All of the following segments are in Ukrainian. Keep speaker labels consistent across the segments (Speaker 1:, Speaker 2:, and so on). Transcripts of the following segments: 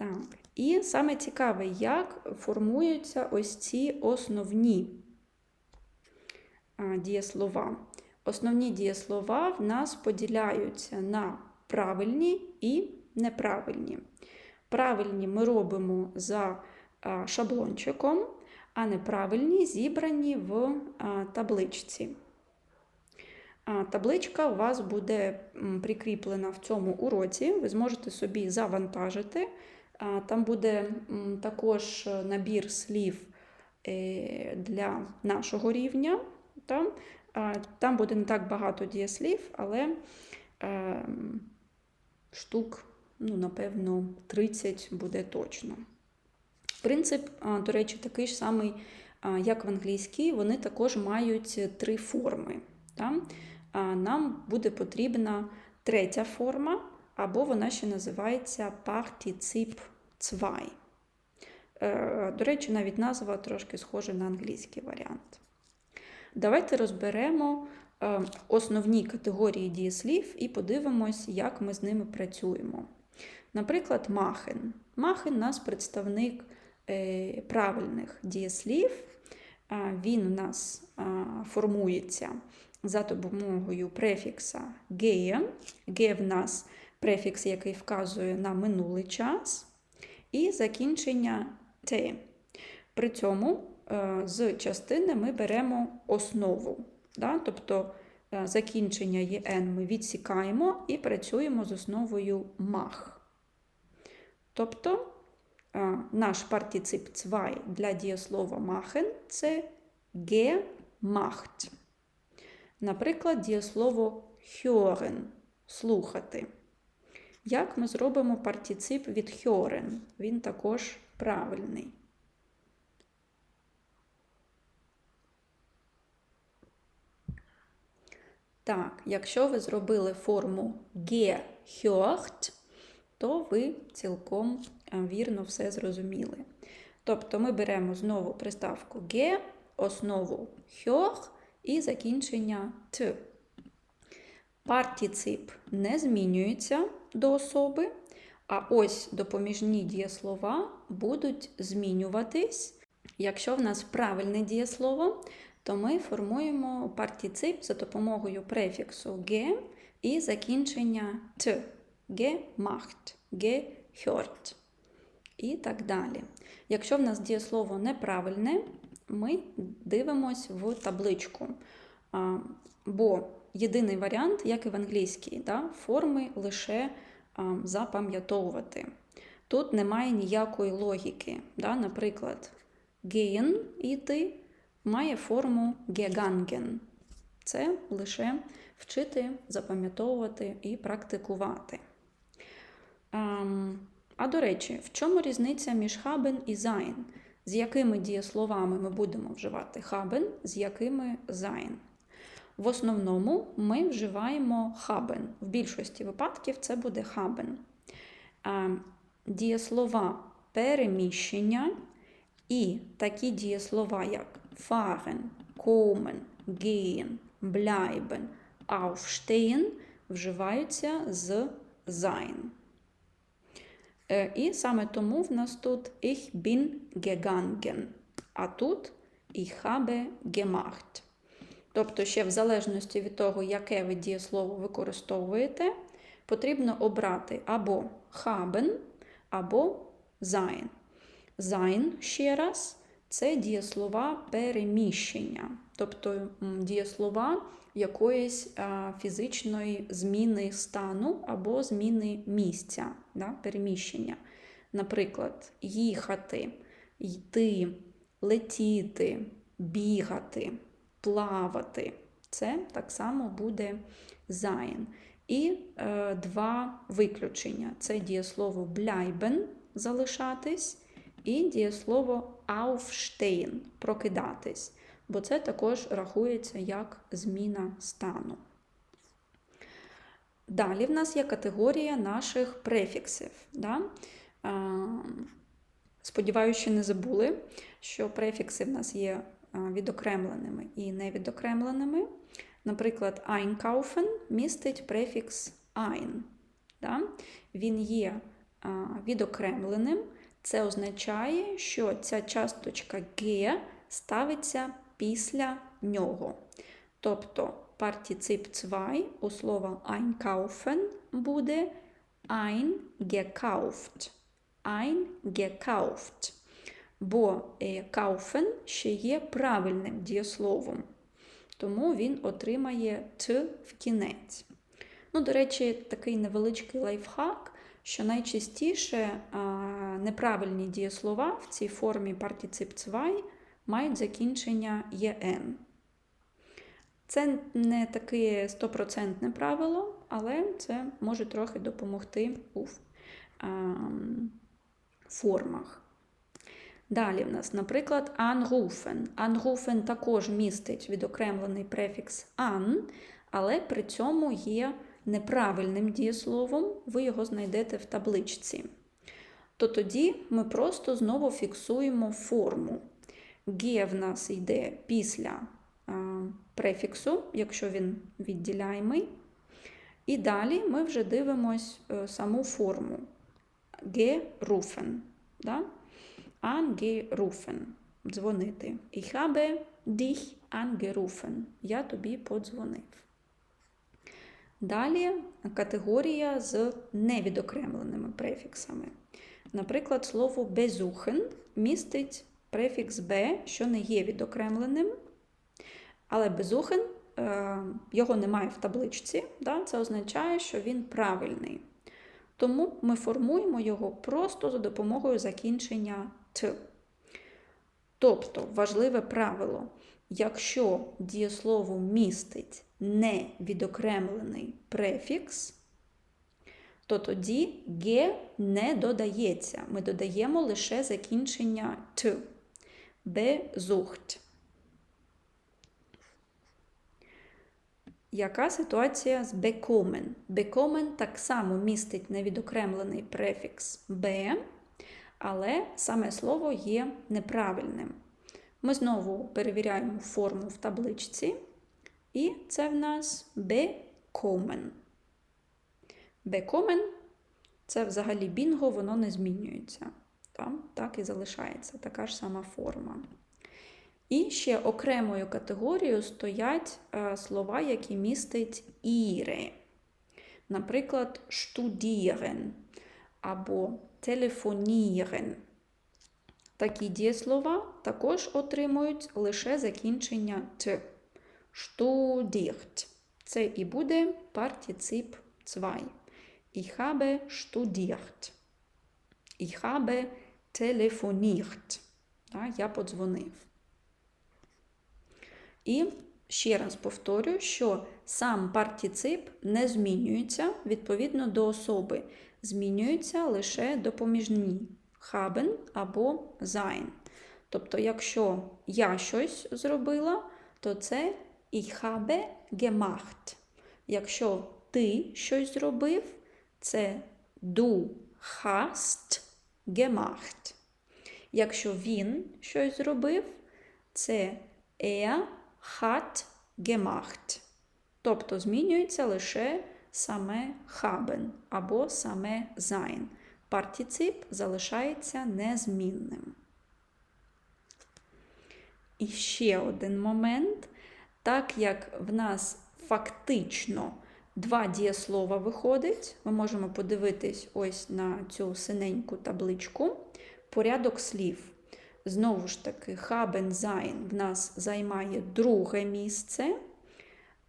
Speaker 1: Так. І саме цікаве, як формуються ось ці основні дієслова. Основні дієслова в нас поділяються на правильні і неправильні. Правильні ми робимо за шаблончиком, а неправильні зібрані в табличці. Табличка у вас буде прикріплена в цьому уроці. Ви зможете собі завантажити. Там буде також набір слів е, для нашого рівня. Там, буде не так багато дієслів, але е, штук, ну, напевно, 30 буде точно. Принцип, до речі, такий ж самий, як в англійській, вони також мають три форми. Нам буде потрібна третя форма, або вона ще називається partizip 2. Е, До речі, навіть назва трошки схожа на англійський варіант. Давайте розберемо е, основні категорії дієслів і подивимось, як ми з ними працюємо. Наприклад, махен. Махен у нас представник е, правильних дієслів. Він у нас формується за допомогою префікса «gehe». «Gehe» в нас префікс, який вказує на минулий час, і закінчення «te». При цьому е, з частини ми беремо основу. Да? Тобто е, закінчення «єн» ми відсікаємо і працюємо з основою «мах». Тобто е, наш партицип «zwei» для дієслова «machen» – це «gemacht». Наприклад, дієслово hören – слухати. Як ми зробимо партицип від hören? Він також правильний. Так, якщо ви зробили форму gehört, то ви цілком е, вірно все зрозуміли. Тобто ми беремо знову приставку «ge», основу «hör» і закінчення «t». Партіцип не змінюється до особи, а ось допоміжні дієслова будуть змінюватись. Якщо в нас правильне дієслово, то ми формуємо партіцип за допомогою префіксу «ge» і закінчення «t». «Gemacht», «gehört» і так далі. Якщо в нас дієслово неправильне, ми дивимось в табличку. Бо єдиний варіант, як і в англійській, да, форми лише запам'ятовувати. Тут немає ніякої логіки. Да? Наприклад, gehen іти має форму gegangen. Це лише вчити, запам'ятовувати і практикувати. Ам, А до речі, в чому різниця між haben і sein? З якими дієсловами ми будемо вживати haben, з якими sein? В основному ми вживаємо haben. В більшості випадків це буде. А, Дієслова переміщення і такі дієслова, як fahren, kommen, gehen, bleiben, aufstehen, вживаються з sein. Е, І саме тому в нас тут ich bin gegangen, а тут ich habe gemacht. Тобто, ще в залежності від того, яке ви дієслово використовуєте, потрібно обрати або haben, або sein. Sein, ще раз, це дієслова переміщення, тобто дієслова якоїсь фізичної зміни стану або зміни місця, да, переміщення. Наприклад, їхати, йти, летіти, бігати, плавати. Це так само буде sein. І е, два виключення: це дієслово bleiben залишатись, і дієслово aufstehen прокидатись бо це також рахується як зміна стану. Далі в нас є категорія наших префіксів. Да? Сподіваюся, не забули, що префікси в нас є відокремленими і невідокремленими. Наприклад, einkaufen містить префікс ein. Да? Він є а, відокремленим, це означає, що ця часточка «ге» ставиться після нього. Тобто партицип 2 у слова einkaufen буде eingekauft. Eingekauft. Бо е, kaufen ще є правильним дієсловом, тому він отримає т в кінець. Ну, до речі, такий невеличкий лайфхак, що найчастіше а, неправильні дієслова в цій формі партицип 2 мають закінчення «єн». Це не таке стопроцентне правило, але це може трохи допомогти у формах. Далі в нас, наприклад, anrufen. Anrufen також містить відокремлений префікс an, але при цьому є неправильним дієсловом, ви його знайдете в табличці. То тоді ми просто знову фіксуємо форму. Ге в нас йде після префіксу, якщо він відділяємий. І далі ми вже дивимось е, саму форму. Gerufen. Да? Angerufen. Дзвонити. Ich habe dich angerufen. Я тобі подзвонив. Далі категорія з невідокремленими префіксами. Наприклад, слово besuchen містить префікс «б», що не є відокремленим, але besuchen, е, його немає в табличці, да? це означає, що він правильний. Тому ми формуємо його просто за допомогою закінчення Т. Тобто важливе правило, якщо дієслово містить невідокремлений префікс, то тоді ге не додається. Ми додаємо лише закінчення т. Безухт. Яка ситуація з бекомен? Бекомен так само містить невідокремлений префікс Б, але саме слово є неправильним. Ми знову перевіряємо форму в табличці, і це в нас бекомен. Бекомен це взагалі бінго, воно не змінюється. Там так і залишається така ж сама форма. І ще окремою категорією стоять е, слова, які містять іре. Наприклад, штудієрен або телефонієрен. Такі дієслова також отримують лише закінчення т. Штудірт. Це і буде партицип 2. Ich habe studiert. Ich habe telefoniert. Я подзвонив. І ще раз повторю, що сам партицип не змінюється відповідно до особи. Змінюються лише допоміжні haben або sein. Тобто, якщо я щось зробила, то це ich habe gemacht. Якщо ти щось зробив, це du hast gemacht. Якщо він щось зробив, це er hat gemacht. Тобто змінюється лише саме haben або саме sein. Партицип залишається незмінним. І ще один момент. Так як в нас фактично два дієслова виходить, ми можемо подивитись ось на цю синеньку табличку. Порядок слів. Знову ж таки, haben sein в нас займає друге місце,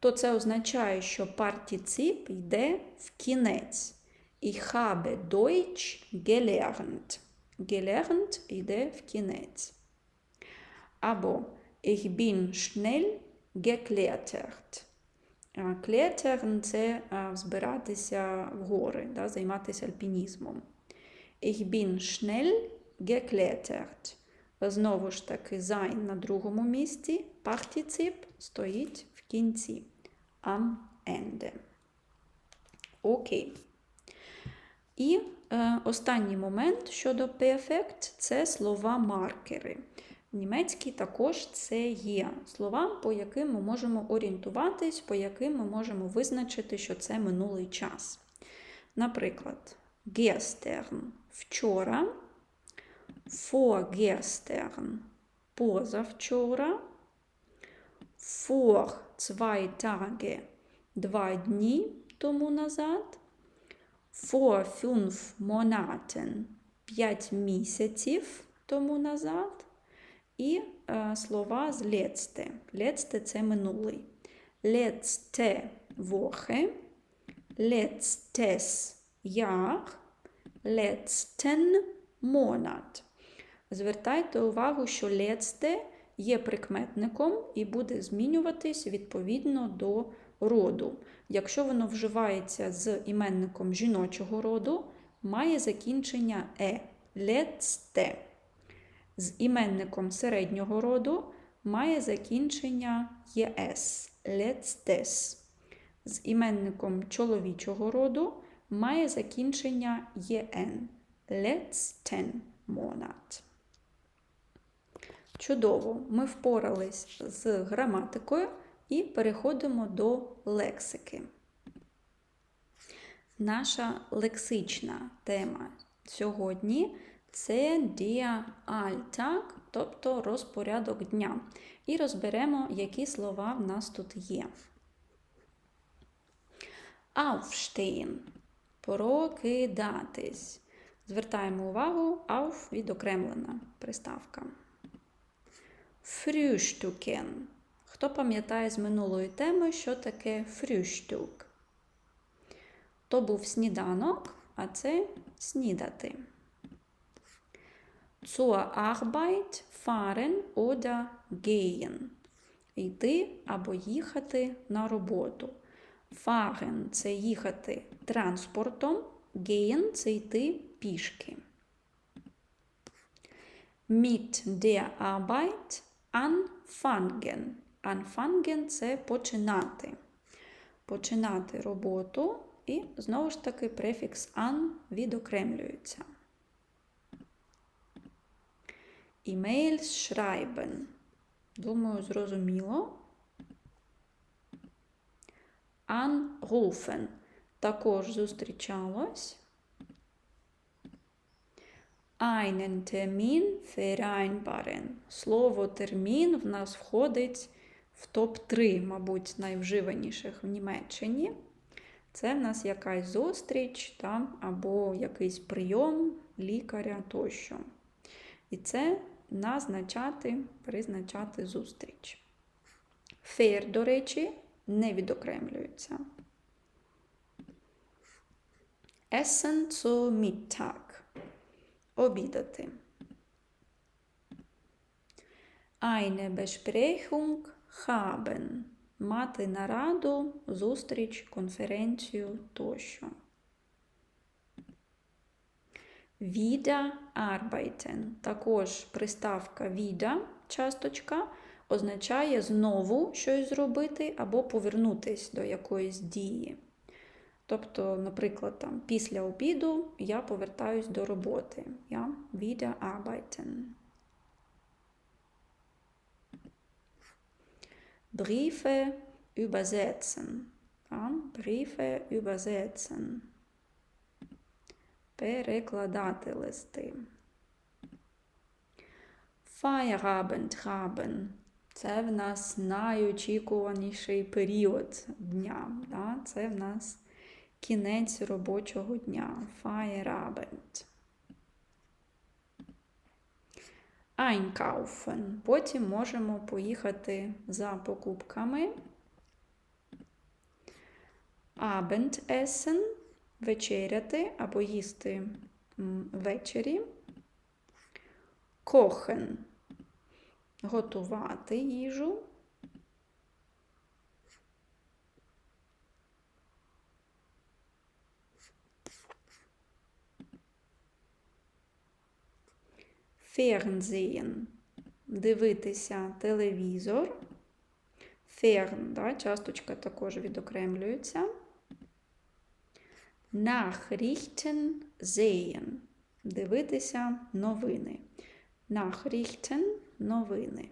Speaker 1: то це означає, що партицип йде в кінець. Ich habe Deutsch gelernt. Gelernt йде в кінець. Або ich bin schnell geklettert. Клетерн це збиратися в гори, да, займатися альпінізмом. Ich bin schnell geklettert. Знову ж таки, sein на другому місці, партицип стоїть кінці. Am Ende. Окей. І е, останній момент щодо Perfect – це слова-маркери. В німецькій також це є слова, по яким ми можемо орієнтуватись, по яким ми можемо визначити, що це минулий час. Наприклад, gestern вчора, vorgestern позавчора, vor zwei Tage два дні тому назад, vor fünf Monaten п'ять місяців тому назад. І е, слова з letzte. Letzte – це минулий. Letzte Woche, letztes Jahr, letzten Monat. Звертайте увагу, що letzte є прикметником і буде змінюватись відповідно до роду. Якщо воно вживається з іменником жіночого роду, має закінчення е. Letzte. З іменником середнього роду має закінчення єс. Letztes. З іменником чоловічого роду має закінчення єн. Letzten Monat. Чудово! Ми впорались з граматикою і переходимо до лексики. Наша лексична тема сьогодні це Alltag, тобто розпорядок дня. І розберемо, які слова в нас тут є. Aufstehen – прокидатись. Звертаємо увагу, auf – відокремлена приставка. Frühstücken. Хто пам'ятає з минулої теми, що таке Frühstück? То був сніданок, а це снідати. Zur Arbeit fahren oder gehen. Йти або їхати на роботу. Fahren – це їхати транспортом, gehen – це йти пішки. Mit der Arbeit anfangen. Anfangen – це починати. Починати роботу і знову ж таки префікс an відокремлюється. Email schreiben. Думаю, зрозуміло. Anrufen. Також зустрічалось. Einen Termin vereinbaren. Слово термін в нас входить в топ-3, мабуть, найвживаніших в Німеччині. Це в нас якась зустріч там, або якийсь прийом лікаря тощо. І це назначати, призначати зустріч. Фер, до речі, не відокремлюється. Essen zu Mittag. Обідати. Eine Besprechung haben. Мати нараду, зустріч, конференцію тощо. Wieder arbeiten. Також приставка wieder, часточка, означає знову щось зробити або повернутись до якоїсь дії. Тобто, наприклад, там, після обіду я повертаюсь до роботи. Ja? Wieder arbeiten. Briefe übersetzen. Ja? Briefe übersetzen. Перекладати листи. Feierabend haben. Це в нас найочікуваніший період дня. Да? Це в нас кінець робочого дня. Feierabend. Einkaufen. Потім можемо поїхати за покупками. Abendessen – вечеряти або їсти ввечері. Kochen – готувати їжу. Fernsehen – дивитися телевізор. Fern, да, часточка також відокремлюється. Nachrichten sehen – дивитися новини. Nachrichten – новини.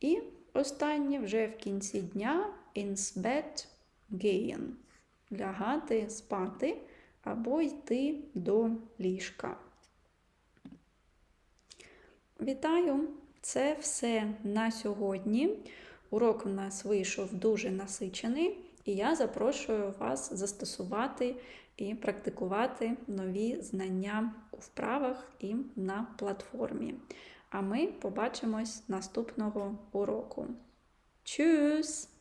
Speaker 1: І останнє вже в кінці дня ins Bett лягати спати або йти до ліжка. Вітаю! Це все на сьогодні. Урок у нас вийшов дуже насичений, і я запрошую вас застосувати і практикувати нові знання у вправах і на платформі. А ми побачимось наступного уроку. Tschüss!